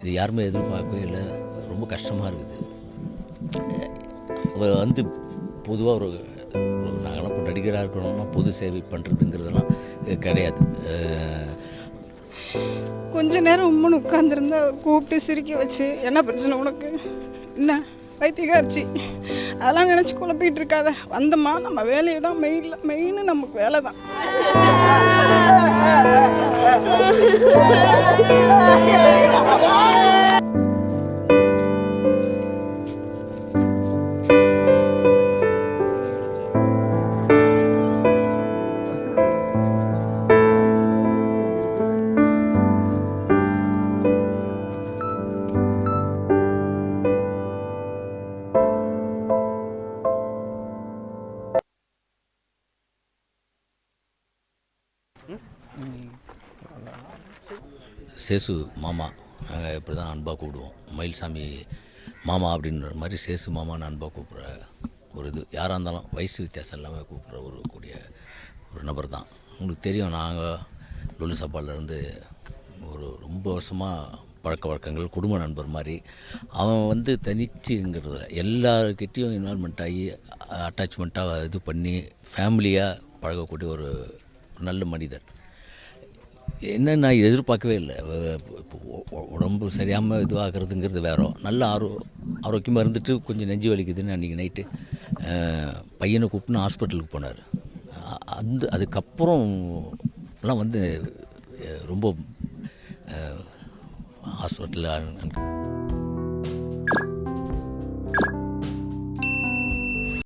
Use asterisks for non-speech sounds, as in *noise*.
இது யாருமே எதிர்பார்க்கவே இல்லை. ரொம்ப கஷ்டமாக இருக்குது. அவர் வந்து பொதுவாக ஒரு நாங்களாம் இப்போ நடிகராக இருக்கணும்னா பொது சேவை பண்ணுறதுங்கிறதெல்லாம் கிடையாது. கொஞ்ச நேரம் உம்முன்னு உட்காந்துருந்தா அவர் கூப்பிட்டு சிரிக்க வச்சு என்ன பிரச்சனை உனக்கு? என்ன? வைத்தியகாரிச்சி அதெல்லாம் நினச்சி குழப்பிட்டு இருக்காத. வந்தம்மா நம்ம வேலையை தான் மெயினில் மெயின் நமக்கு வேலை தான். *laughs* சேசு மாமா நாங்கள் இப்படி தான் அன்பாக கூப்பிடுவோம். மயில்சாமி மாமா அப்படின்ற மாதிரி சேசு மாமான்னு அன்பாக கூப்பிட்ற ஒரு இது. யாராக இருந்தாலும் வயசு வித்தியாசம் இல்லாமல் கூப்பிட்ற ஒரு கூடிய ஒரு நபர் தான் உங்களுக்கு தெரியும் நாங்கள் லொலு சாப்பாடுலேருந்து ஒரு ரொம்ப வருஷமாக பழக்க வழக்கங்கள் குடும்ப நண்பர் மாதிரி. அவன் வந்து தனிச்சுங்கிறத எல்லாருக்கிட்டேயும் இன்வால்மெண்ட் ஆகி அட்டாச்மெண்ட்டாக இது பண்ணி ஃபேமிலியாக பழகக்கூடிய ஒரு நல்ல மனிதர். என்ன நான் எதிர்பார்க்கவே இல்லை. இப்போ உடம்பு சரியாமல் இதுவாகிறதுங்கிறது வேற. நல்ல ஆரோ ஆரோக்கியமாக இருந்துட்டு கொஞ்சம் நெஞ்சு வலிக்குதுன்னு அன்றைக்கி நைட்டு பையனை கூப்பிட்டு ஹாஸ்பிட்டலுக்கு போனார். அந்த அதுக்கப்புறம் எல்லாம் வந்து ரொம்ப ஹாஸ்பிட்டலில்